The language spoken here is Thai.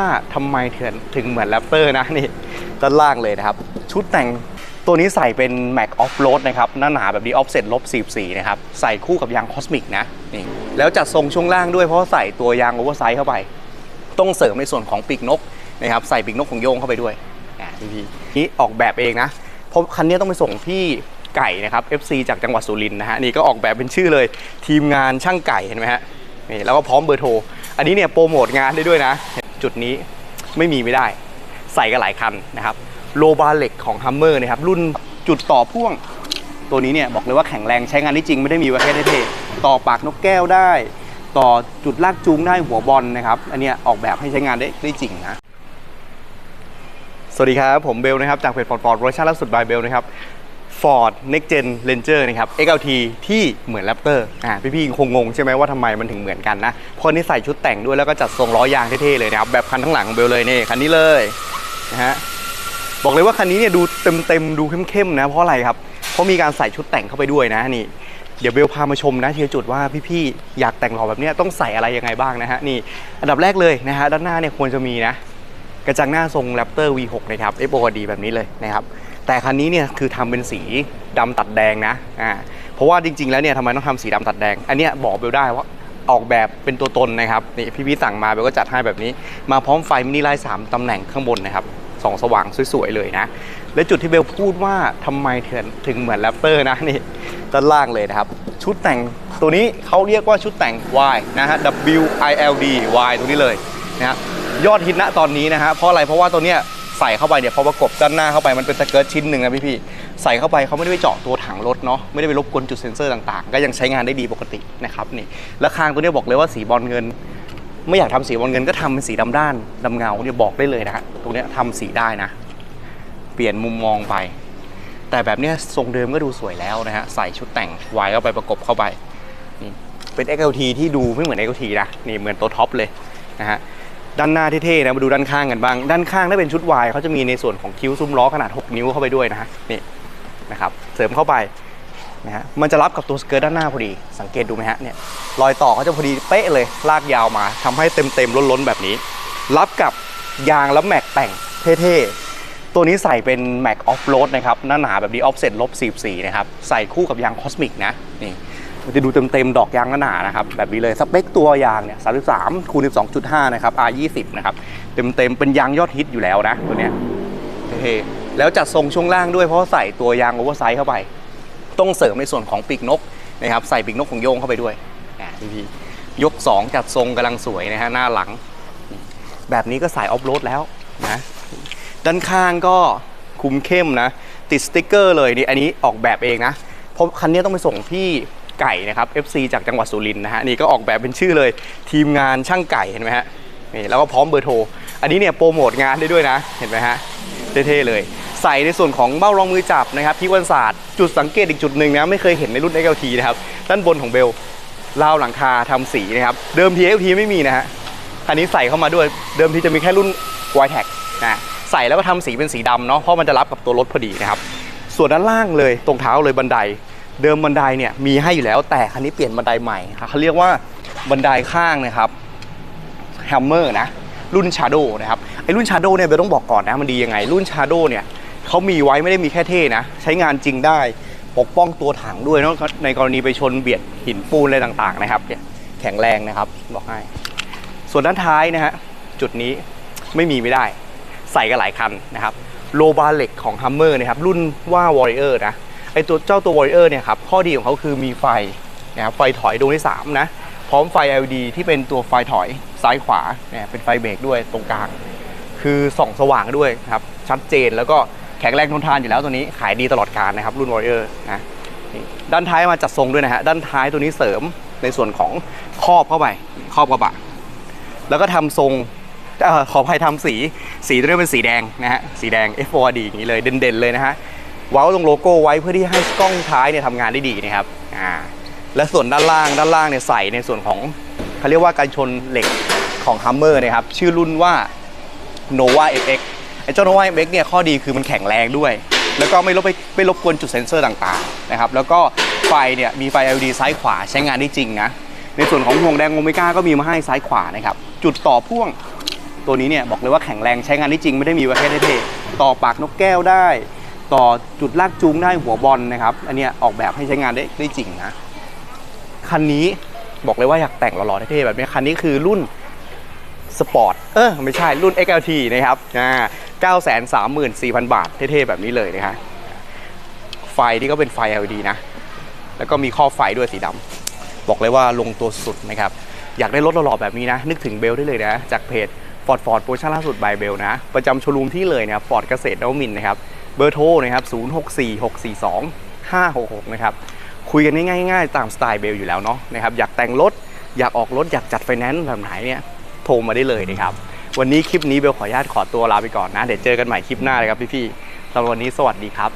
ว่าทำไมถึงถึงเหมือนแรปเตอร์นะนี่ด้านล่างเลยนะครับ ชุดแต่งตัวนี้ใส่เป็น Mac Off Road นะครับ หน้าหนาแบบนี้ Offset ลบ44นะครับ ใส่คู่กับยาง Cosmic นะนี่แล้วจัดทรงช่วงล่างด้วยเพราะใส่ตัวยาง Oversize เข้าไป ต้องเสริมในส่วนของปีกนกนะครับใส่ปีกนกของโยงเข้าไปด้วยอ่าพี่พีนี่ออกแบบเองนะเพราะคันนี้ต้องไปส่งพี่ไก่นะครับ FC จากจังหวัดสุรินทร์นะฮะนี่ก็ออกแบบเป็นชื่อเลยทีมงานช่างไก่เห็นไหมฮะนี่แล้วก็พร้อมเบอร์โทร อันนี้เนี่ยโปรโมทงานได้ด้วยนะ จุดนี้ไม่มีไม่ได้ ใส่กันหลายคันนะครับโลบาเล็กของ Hummer นะครับรุ่นจุดต่อพ่วง ตัวนี้เนี่ยบอกเลยว่าแข็งแรงใช้งานได้จริงไม่ได้มีไว้แค่เท่ๆต่อปากนกแก้วได้ ต่อจุดลากจูงได้หัวบอลนะครับ อันเนี้ยออกแบบให้ใช้งานได้ได้จริงนะสวัสดีครับ ผมเบลนะครับ จากเพจฟอร์ดฟอร์ดรสชาติล่าสุดบายเบลนะครับ Ford Next Gen Ranger นะครับ XLT ที่เหมือน Raptor อ่าพี่ๆคงงงใช่ไหมว่าทำไมมันถึงเหมือนกันนะเพราะนี่ใส่ชุดแต่งด้วยแล้วก็จัดทรงล้อยางเท่ๆเลยนะครับ แบบคันทั้างหลังของเบลเลยนี่คันนี้เลยนะฮะบอกเลยว่าคันนี้เนี่ยดูเต็มๆดูเข้มๆนะเพราะอะไรครับเพราะมีการใส่ชุดแต่งเข้าไปด้วยนะนี่เดี๋ยวเบลพามาชมนะทีละจุดว่าพี่ๆอยากแต่งหล่อแบบเนี้ยต้องใส่อะไรยังไงบ้างนะฮะนี่อันดับแรกเลยนะฮะด้านหน้าเนี่ยควรจะมีนะกระจังหน้าทรง Raptor V6 นะครับ FOD แบบนี้เลยนะครับ แต่คันนี้เนี่ยคือทำเป็นสีดำตัดแดงนะอ่าเพราะว่าจริง ๆ แล้วเนี่ยทำไมต้องทำสีดำตัดแดง อันเนี้ยบอกเบลได้ว่าออกแบบเป็นตัวตนนะครับนี่พี่ๆสั่งมาเบลก็จัดให้แบบนี้ มาพร้อมไฟมินิไลท์สามตำแหน่งข้างบนนะครับส่องสว่างสวยๆเลยนะ และจุดที่เบลพูดว่าทำไมถถึงเหมือนแรปเตอร์นะนี่ด้านล่างเลยนะครับ ชุดแต่งตัวนี้เขาเรียกว่าชุดแต่ง Y นะฮะ W I L D Y ตรงนี้เลยนะฮะยอดฮิตณตอนนี้นะฮะเพราะอะไรเพราะว่าตัวเนี้ย ใส่เข้าไปเนี่ยพอประกบด้านหน้าเข้าไปมันเป็นสเกิร์ตชิ้นหนึ่งนะพี่ๆใส่เข้าไปเขาไม่ได้ไปเจาะตัวถังรถเนาะไม่ได้ไปรบกวนจุดเซ็นเซอร์ต่างๆ ก็ยังใช้งานได้ดีปกตินะครับนี่แล้วคางตัวนี้บอกเลยว่าสีบอลเงิน ไม่อยากทำสีบอลเงินก็ทำเป็นสีดำด้านดำเงาเนี่ยบอกได้เลยนะฮะตรงนี้ยทำสีได้นะ เปลี่ยนมุมมองไป แต่แบบเนี้ยทรงเดิมก็ดูสวยแล้วนะฮะใส่ชุดแต่งวายเข้าไปประกบเข้าไปนี่เป็น XLT ที่ดูไม่เหมือน XLT นะนี่เหมือนตัวท็อปเลยนะฮะ ด้านหน้าเท่ๆนะมาดูด้านข้างกันบ้าง ด้านข้างถ้าเป็นชุดวายเขาจะมีในส่วนของคิ้วซุ้มล้อขนาด 6 นิ้วเข้าไปด้วยนะฮะนี่นะครับเสริมเข้าไปนะฮะมันจะรับกับตัวสเกิร์ตด้านหน้าพอดี สังเกตดูไหมฮะเนี่ยรอยต่อเขาจะพอดีเป๊ะเลยลากยาวมาทำให้เต็มๆล้นๆ แบบนี้ รับกับยางและแม็กแต่งเท่ๆ ตัวนี้ใส่เป็น Mac Off Road นะครับหน้าหนาแบบนี้ Offset ลบ44นะครับใส่คู่กับยาง Cosmic นะนี่ มันจะดูเต็มๆดอกยางหนาๆนะครับแบบนี้เลยสเปคตัวยางเนี่ย33คูณ12.5 นะครับ R20 นะครับเต็มๆเป็นยางยอดฮิตอยู่แล้วนะตัวเนี้ยเท่แล้วจัดทรงช่วงล่างด้วยเพราะใส่ตัวยาง Oversize เข้าไป ต้องเสริมในส่วนของปีกนกนะครับใส่ปีกนกของโยงเข้าไปด้วยอ่าพี่ยก 2 จัดทรงกำลังสวยนะฮะหน้าหลัง แบบนี้ก็สายออฟโรดแล้วนะด้านข้างก็คุมเข้มนะ ติดสติ๊กเกอร์เลยนี่อันนี้ออกแบบเองนะเพราะคันนี้ต้องไปส่งพี่ ไก่นะครับ FC จากจังหวัดสุรินทร์นะฮะนี่ก็ออกแบบเป็นชื่อเลยทีมงานช่างไก่เห็นไหมฮะนี่แล้วก็พร้อมเบอร์โทร อันนี้เนี่ยโปรโมทงานได้ด้วยนะเห็นไหมฮะเท่ๆเลยใส่ในส่วนของเบ้ารองมือจับนะครับที่วันศาสตร์จุดสังเกตอีกจุดหนึ่งนะไม่เคยเห็นในรุ่น XLT นะครับด้านบนของเบลราวหลังคาทำสีนะครับเดิมที XLT ไม่มีนะฮะคันนี้ใส่เข้ามาด้วยเดิมทีจะมีแค่รุ่น y t e c นะใส่แล้วก็ทำสีเป็นสีดำเนาะเพราะมันจะรับกับตัวรถพอดีนะครับส่วนด้านล่างเลยตรงเท้าเลยบันได เดิมบันไดเนี่ยมีให้อยู่แล้วแต่คันนี้เปลี่ยนบันไดใหม่ครับเขาเรียกว่าบันไดข้างนะครับแฮมเมอร์นะรุ่น Shadow นะครับไอ้รุ่น Shadow เนี่ยเบลต้องบอกก่อนนะมันดียังไง รุ่น Shadow เนี่ยเขามีไว้ไม่ได้มีแค่เท่นะ ใช้งานจริงได้ปกป้องตัวถังด้วยเนอะในกรณีไปชนเบียดหินปูนอะไรต่างๆนะครับเนี่ยแข็งแรงนะครับบอกให้ส่วนด้านท้ายนะฮะจุดนี้ไม่มีไม่ได้ ใส่กันหลายคันนะครับโลบาเล็กของ Hummer นะครับรุ่นว่า Warrior นะ ตัวเจ้าตัว Warrior เนี่ยครับข้อดีของเขาคือมีไฟนะครับไฟถอยดวงที่3นะพร้อมไฟ LED ที่เป็นตัวไฟถอยซ้ายขวาเนี่ยเป็นไฟเบรกด้วยตรงกลาง คือส่องสว่างด้วยครับชัดเจนแล้วก็แข็งแรงทนทานอยู่แล้วตัวนี้ขายดีตลอดการนะครับรุ่น Warrior นะด้านท้ายมาจัดทรงด้วยนะฮะด้านท้ายตัวนี้เสริมในส่วนของครอบเข้าไปครอบกระบะ แล้วก็ทำทรงอขออภัยทำสีสีตัวนี้เป็นสีแดงนะฮะสีแดง F4D อย่างนี้เลยเด่นๆเลยนะฮะ เว้าตรงโลโก้ไว้เพื่อที่ให้กล้องท้ายเนี่ยทำงานได้ดีนะครับอ่าและส่วนด้านล่างด้านล่างเนี่ยใส่ในส่วนของเขาเรียกว่าการชนเหล็กของ Hummer นะครับ ชื่อรุ่นว่า Nova FX ไอ้เจ้า Nova FX เนี่ยข้อดีคือมันแข็งแรงด้วย แล้วก็ไม่รบไปไม่รบกวนจุดเซ็นเซอร์ต่างๆนะครับแล้วก็ไฟเนี่ยมีไฟ LED ซ้ายขวาใช้งานได้จริงนะในส่วนของห่วงแดงโอเมก้าก็มีมาให้ซ้ายขวานะครับจุดต่อพ่วงตัวนี้เนี่ยบอกเลยว่าแข็งแรงใช้งานได้จริงไม่ได้มีไว้แค่เท่ๆต่อปากนกแก้วได้ ต่อจุดลากจูงได้หัวบอลนะครับ อันนี้ออกแบบให้ใช้งานได้ได้จริงนะ คันนี้บอกเลยว่าอยากแต่งหล่อๆเท่ๆแบบนี้ คันนี้คือรุ่นสปอร์ต เออไม่ใช่รุ่น XLT นะครับอ่า934,000บาทเท่ๆแบบนี้เลยนะฮะไฟนี่ก็เป็นไฟ LED นะ แล้วก็มีข้อไฟด้วยสีดำบอกเลยว่าลงตัวสุดนะครับ อยากได้รถหล่อๆแบบนี้นะ นึกถึงเบลได้เลยนะ จากเพจ Ford Ford โปรชั่นล่าสุดบายเบลนะ ประจำโชว์รูมที่เลยนะครับฟอร์ดเกษตรนวมินนะครับ เบอร์โทรนะครับ 0646425666 นะครับ คุยกันง่ายๆ ตามสไตล์เบลอยู่แล้วเนาะนะครับ อยากแต่งรถ อยากออกรถ อยากจัดไฟแนนซ์แบบไหนเนี่ย โทรมาได้เลยนะครับ วันนี้คลิปนี้เบลขออนุญาตขอตัวลาไปก่อนนะ เดี๋ยวเจอกันใหม่คลิปหน้าเลยครับพี่ๆสำหรับวันนี้สวัสดีครับ